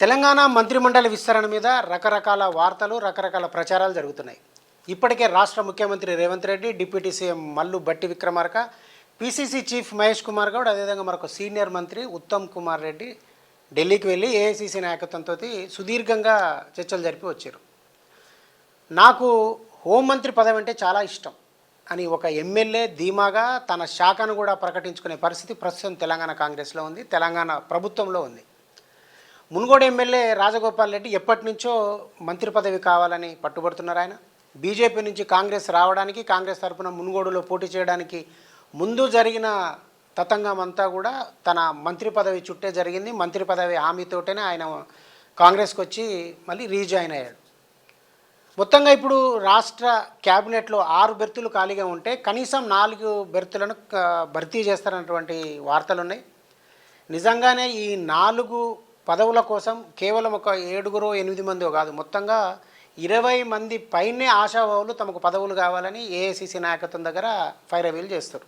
తెలంగాణ మంత్రిమండలి విస్తరణ మీద రకరకాల వార్తలు రకరకాల ప్రచారాలు జరుగుతున్నాయి. ఇప్పటికే రాష్ట్ర ముఖ్యమంత్రి Revanth Reddy deputy CM Mallu Bhatti Vikramarka PCC chief Mahesh Kumar Goud అదేవిధంగా మరొక సీనియర్ మంత్రి ఉత్తమ్ కుమార్ రెడ్డి ఢిల్లీకి వెళ్ళి ఏఐసిసి నాయకత్వంతో సుదీర్ఘంగా చర్చలు జరిపి వచ్చారు. నాకు హోంమంత్రి పదవి అంటే చాలా ఇష్టం అని ఒక ఎమ్మెల్యే ధీమాగా తన శాఖను కూడా ప్రకటించుకునే పరిస్థితి ప్రస్తుతం తెలంగాణ కాంగ్రెస్లో ఉంది తెలంగాణ ప్రభుత్వంలో ఉంది. మునుగోడు ఎమ్మెల్యే రాజగోపాల్ రెడ్డి ఎప్పటి నుంచో మంత్రి పదవి కావాలని పట్టుబడుతున్నారు ఆయన. బీజేపీ నుంచి కాంగ్రెస్ రావడానికి కాంగ్రెస్ తరఫున మునుగోడులో పోటీ చేయడానికి ముందు జరిగిన తతంగం అంతా కూడా తన మంత్రి పదవి చుట్టే జరిగింది. మంత్రి పదవి హామీతోటనే ఆయన కాంగ్రెస్కి వచ్చి మళ్ళీ రీజాయిన్ అయ్యాడు. మొత్తంగా ఇప్పుడు రాష్ట్ర క్యాబినెట్లో ఆరు బెర్తులు ఖాళీగా ఉంటే కనీసం నాలుగు బెర్తులను భర్తీ చేస్తారన్నటువంటి వార్తలు ఉన్నాయి నిజంగానే ఈ నాలుగు పదవుల కోసం కేవలం ఒక ఏడుగురు ఎనిమిది మంది కాదు మొత్తంగా ఇరవై మంది పైనే ఆశాభావులు తమకు పదవులు కావాలని ఏఐసిసి నాయకత్వం దగ్గర ఫైర్ అవీలు చేస్తారు.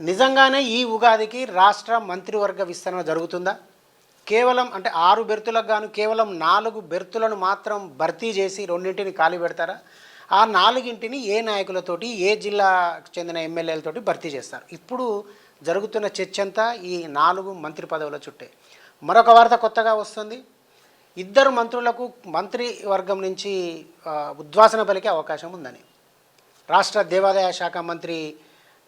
నిజంగానే ఈ ఉగాదికి రాష్ట్ర మంత్రివర్గ విస్తరణ జరుగుతుందా? కేవలం అంటే ఆరు బెర్తులకు గాను కేవలం నాలుగు బెర్తులను మాత్రం భర్తీ చేసి రెండింటిని ఖాళీ పెడతారా? ఆ నాలుగింటిని ఏ నాయకులతోటి ఏ జిల్లాకు చెందిన ఎమ్మెల్యేలతోటి భర్తీ చేస్తారు? ఇప్పుడు జరుగుతున్న చర్చ అంతా ఈ నాలుగు మంత్రి పదవుల చుట్టే. మరొక వార్త కొత్తగా వస్తుంది. ఇద్దరు మంత్రులకు మంత్రి వర్గం నుంచి ఉద్వాసన పలికే అవకాశం ఉందని. రాష్ట్ర దేవాదాయ శాఖ మంత్రి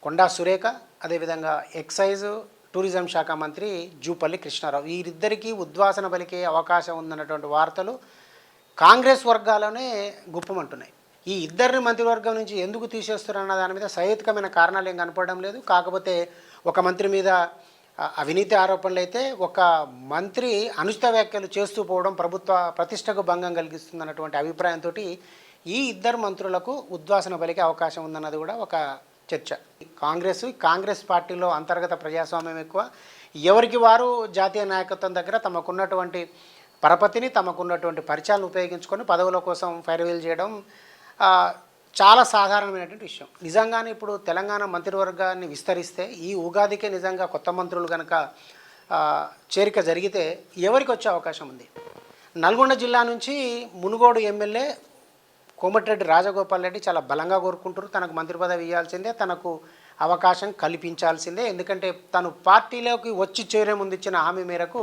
కొండా సురేఖ అదేవిధంగా ఎక్సైజ్ టూరిజం శాఖ మంత్రి జూపల్లి కృష్ణారావు. వీరిద్దరికీ ఉద్వాసన పలికే అవకాశం ఉందన్నటువంటి వార్తలు కాంగ్రెస్ వర్గాలోనే గుప్పమంటున్నాయి. ఈ ఇద్దరిని మంత్రివర్గం నుంచి ఎందుకు తీసేస్తున్నారన్న దాని మీద సహేతుకమైన కారణాలు ఏం కనపడడం లేదు. కాకపోతే ఒక మంత్రి మీద అవినీతి ఆరోపణలు అయితే ఒక మంత్రి అనుచిత వ్యాఖ్యలు చేస్తూ పోవడం ప్రభుత్వ ప్రతిష్టకు భంగం కలిగిస్తుందన్నటువంటి అభిప్రాయంతో ఈ ఇద్దరు మంత్రులకు ఉద్వాసన పలికే అవకాశం ఉందన్నది కూడా ఒక చర్చ. కాంగ్రెస్ కాంగ్రెస్ పార్టీలో అంతర్గత ప్రజాస్వామ్యం ఎక్కువ. ఎవరికి వారు జాతీయ నాయకత్వం దగ్గర తమకున్నటువంటి పరపతిని తమకున్నటువంటి పరిచయాలను ఉపయోగించుకొని పదవుల కోసం ఫైర్వేల్ చేయడం చాలా సాధారణమైనటువంటి విషయం. నిజంగానే ఇప్పుడు తెలంగాణ మంత్రివర్గాన్ని విస్తరిస్తే ఈ ఉగాదికే నిజంగా కొత్త మంత్రులు కనుక చేరిక జరిగితే ఎవరికి వచ్చే అవకాశం ఉంది? నల్గొండ జిల్లా నుంచి మునుగోడు ఎమ్మెల్యే కోమటిరెడ్డి రాజగోపాల్ రెడ్డి చాలా బలంగా కోరుకుంటారు తనకు మంత్రి పదవి ఇవ్వాల్సిందే తనకు అవకాశం కల్పించాల్సిందే. ఎందుకంటే తను పార్టీలోకి వచ్చి చేరే ముందు ఇచ్చిన హామీ మేరకు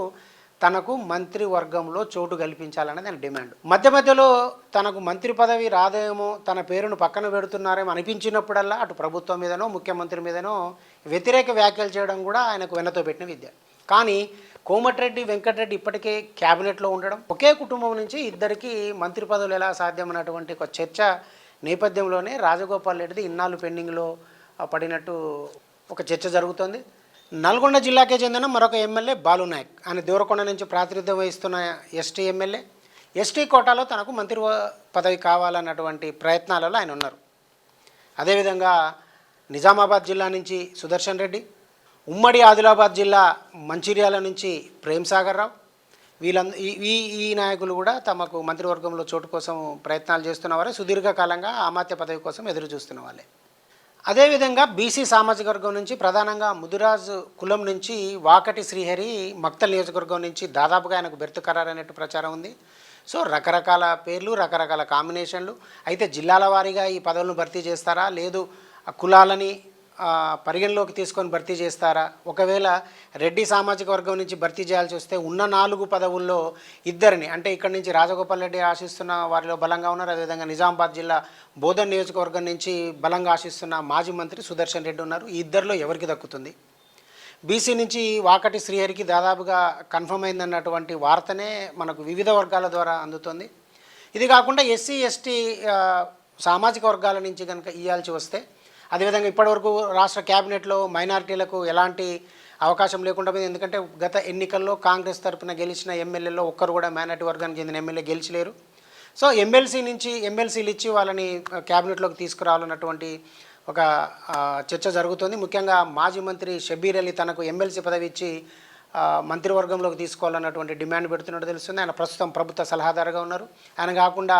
తనకు మంత్రి వర్గంలో చోటు కల్పించాలనేది ఆయన డిమాండ్. మధ్య మధ్యలో తనకు మంత్రి పదవి రాదేమో తన పేరును పక్కన పెడుతున్నారేమో అనిపించినప్పుడల్లా అటు ప్రభుత్వం మీదనో ముఖ్యమంత్రి మీదనో వ్యతిరేక వ్యాఖ్యలు చేయడం కూడా ఆయనకు వెనతో పెట్టిన విద్య. కానీ కోమటిరెడ్డి వెంకటరెడ్డి ఇప్పటికే క్యాబినెట్లో ఉండడం ఒకే కుటుంబం నుంచి ఇద్దరికి మంత్రి పదవులు ఎలా సాధ్యం అన్నటువంటి ఒక చర్చ నేపథ్యంలోనే రాజగోపాల్ రెడ్డిది ఇన్నాళ్ళు పెండింగ్లో పడినట్టు ఒక చర్చ జరుగుతోంది. నల్గొండ జిల్లాకే చెందిన మరొక ఎమ్మెల్యే బాలునాయక్ ఆయన దేవరకొండ నుంచి ప్రాతినిధ్యం వహిస్తున్న ఎస్టీ ఎమ్మెల్యే. ఎస్టీ కోటాలో తనకు మంత్రి పదవి కావాలన్నటువంటి ప్రయత్నాలలో ఆయన ఉన్నారు. అదేవిధంగా నిజామాబాద్ జిల్లా నుంచి సుదర్శన్ రెడ్డి ఉమ్మడి ఆదిలాబాద్ జిల్లా మంచిర్యాల నుంచి ప్రేమ్ సాగర్ రావు. వీళ్ళంద ఈ ఈ- ఈ నాయకులు కూడా తమకు మంత్రివర్గంలో చోటు కోసం ప్రయత్నాలు చేస్తున్న వారే. సుదీర్ఘకాలంగా అమాత్య పదవి కోసం ఎదురు చూస్తున్న వాళ్ళే. అదేవిధంగా బీసీ సామాజిక వర్గం నుంచి ప్రధానంగా ముదిరాజు కులం నుంచి వాకటి శ్రీహరి మక్తల్ నియోజకవర్గం నుంచి దాదాపుగా ఆయనకు బెర్త్ ఖరారైనట్టు ప్రచారం ఉంది. సో రకరకాల పేర్లు రకరకాల కాంబినేషన్లు. అయితే జిల్లాల వారీగా ఈ పదవులను భర్తీ చేస్తారా? లేదు కులాలని పరిగణలోకి తీసుకొని భర్తీ చేస్తారా? ఒకవేళ రెడ్డి సామాజిక వర్గం నుంచి భర్తీ చేయాల్సి వస్తే ఉన్న నాలుగు పదవుల్లో ఇద్దరిని అంటే ఇక్కడి నుంచి రాజగోపాల్ రెడ్డి ఆశిస్తున్న వారిలో బలంగా ఉన్నారు అదేవిధంగా నిజామాబాద్ జిల్లా బోధన్ నియోజకవర్గం నుంచి బలంగా ఆశిస్తున్న మాజీ మంత్రి సుదర్శన్ రెడ్డి ఉన్నారు. ఈ ఇద్దరిలో ఎవరికి దక్కుతుంది? బీసీ నుంచి వాకటి శ్రీహరికి దాదాపుగా కన్ఫర్మ్ అయిందన్నటువంటి వార్తనే మనకు వివిధ వర్గాల ద్వారా అందుతుంది. ఇది కాకుండా ఎస్సీ ఎస్టీ సామాజిక వర్గాల నుంచి కనుక ఇవ్వాల్సి వస్తే అదేవిధంగా ఇప్పటివరకు రాష్ట్ర క్యాబినెట్లో మైనారిటీలకు ఎలాంటి అవకాశం లేకుండా పోయింది. ఎందుకంటే గత ఎన్నికల్లో కాంగ్రెస్ తరపున గెలిచిన ఎమ్మెల్యేలో ఒక్కరు కూడా మైనార్టీ వర్గానికి చెందిన ఎమ్మెల్యే గెలిచలేరు. సో ఎమ్మెల్సీ నుంచి ఎమ్మెల్సీలు ఇచ్చి వాళ్ళని క్యాబినెట్లోకి తీసుకురావాలన్నటువంటి ఒక చర్చ జరుగుతుంది. ముఖ్యంగా మాజీ మంత్రి షబీర్ అలీ తనకు ఎమ్మెల్సీ పదవి ఇచ్చి మంత్రివర్గంలోకి తీసుకోవాలన్నటువంటి డిమాండ్ పెడుతున్నట్టు తెలుస్తుంది. ఆయన ప్రస్తుతం ప్రభుత్వ సలహాదారుగా ఉన్నారు. ఆయన కాకుండా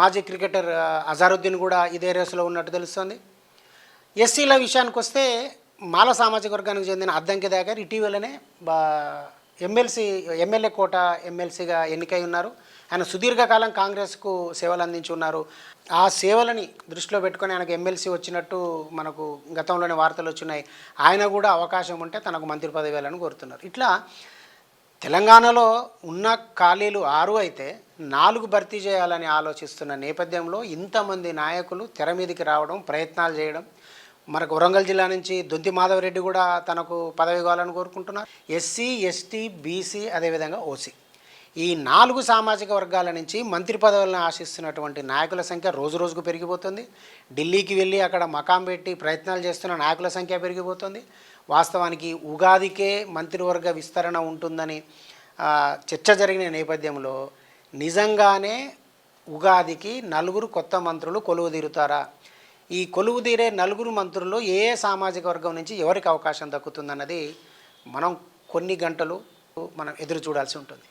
మాజీ క్రికెటర్ అజారుద్దీన్ కూడా ఇదే రేసులో ఉన్నట్టు తెలుస్తుంది. ఎస్సీల విషయానికి వస్తే మాల సామాజిక వర్గానికి చెందిన అద్దంకి దాకా ఇటీవలనే బా ఎమ్మెల్సీ ఎమ్మెల్యే కోట ఎమ్మెల్సీగా ఎన్నికై ఉన్నారు. ఆయన సుదీర్ఘకాలం కాంగ్రెస్కు సేవలు అందించి ఉన్నారు. ఆ సేవలని దృష్టిలో పెట్టుకొని ఆయనకు ఎమ్మెల్సీ వచ్చినట్టు మనకు గతంలోనే వార్తలు వచ్చినాయి. ఆయన కూడా అవకాశం ఉంటే తనకు మంత్రి పదవి వేయాలని కోరుతున్నారు. ఇట్లా తెలంగాణలో ఉన్న ఖాళీలు ఆరు అయితే నాలుగు భర్తీ చేయాలని ఆలోచిస్తున్న నేపథ్యంలో ఇంతమంది నాయకులు తెర మీదకి రావడం ప్రయత్నాలు చేయడం మనకు వరంగల్ జిల్లా నుంచి దొంతి మాధవరెడ్డి కూడా తనకు పదవి కావాలని కోరుకుంటున్నారు. ఎస్సీ ఎస్టీ బీసీ అదేవిధంగా ఓసీ. ఈ నాలుగు సామాజిక వర్గాల నుంచి మంత్రి పదవులను ఆశిస్తున్నటువంటి నాయకుల సంఖ్య రోజు రోజుకు పెరిగిపోతుంది. ఢిల్లీకి వెళ్ళి అక్కడ మకాం పెట్టి ప్రయత్నాలు చేస్తున్న నాయకుల సంఖ్య పెరిగిపోతుంది. వాస్తవానికి ఉగాదికే మంత్రివర్గ విస్తరణ ఉంటుందని చర్చ జరిగిన నేపథ్యంలో నిజంగానే ఉగాదికి నలుగురు కొత్త మంత్రులు కొలువు తీరుతారా? ఈ కొలువు తీరే నలుగురు మంత్రుల్లో ఏ ఏ సామాజిక వర్గం నుంచి ఎవరికి అవకాశం దక్కుతుందన్నది మనం కొన్ని గంటలు మనం ఎదురు చూడాల్సి ఉంటుంది.